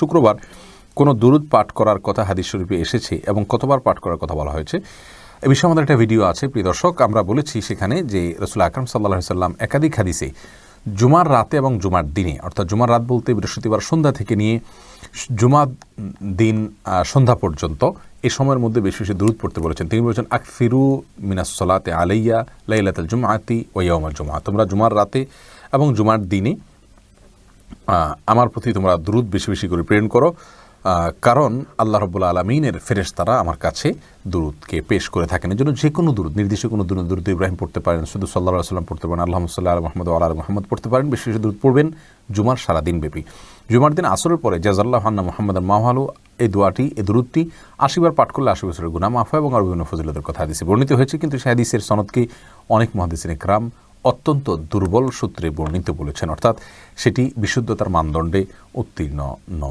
শুক্রবার কোনো দুরুদ পাঠ করার কথা হাদিস শরীফে এসেছে এবং কতবার পাঠ করার কথা বলা হয়েছে। এ বিষয়ে আমাদের একটা ভিডিও আছে, প্রিয় দর্শক, আমরা বলেছি সেখানে যে রসুল আকরম সাল্লাহ সাল্লাম একাধিক হাদিসে জুমার রাতে এবং জুমার দিনে, অর্থাৎ জুমার রাত বলতে বৃহস্পতিবার সন্ধ্যা থেকে নিয়ে জুমার দিন সন্ধ্যা পর্যন্ত এ সময়ের মধ্যে বেশি বেশি দূরত পড়তে বলেছেন। তিনি বলেছেন আকফিরু মিনাসলাতে আলাইয়া লাইলাতুল জুমাআতি ওয়াউমাল জুমা তোমরা জুমার রাতে এবং জুমার দিনে আমার প্রতি তোমরা দ্রুত বেশি বেশি করে প্রেরণ করো কারণ আল্লাহ রব্বুল আলমিনের ফেরেশতারা আমার কাছে দুরুদকে পেশ করে থাকেন। এই জন্য যে কোনো দুরুদ, নির্দিষ্ট কোনো দুরুদ দুরুদ ইব্রাহিম পড়তে পারেন, শুধু সাল্লাহ সাল্লাম পড়তে পারেন আল্লাহ সাল্লাহ মোহাম্মদ আল্লাহ মোহাম্মদ পড়তে পারেন, বেশি বেশি দুরুদ পড়বেন জুমার সারাদিন ব্যাপী। জুমার দিন আসরের পরে জাজাল্লাহ হান্না মোহাম্মদ মাহালু এই দোয়াটি, এই দুরুদটি আশিবার পাঠ করলে আশি বছরের গুণা মাফা এবং আরও বিভিন্ন ফজিলতের কথা হাদিসে বর্ণিত হয়েছে, কিন্তু সে হাদিসের সনদকে অনেক মহাদিসিন ক্রাম অত্যন্ত দুর্বল সূত্রে বর্ণিত বলেছেন অর্থাৎ সেটি বিশুদ্ধতার মানদণ্ডে উত্তীর্ণ নয়।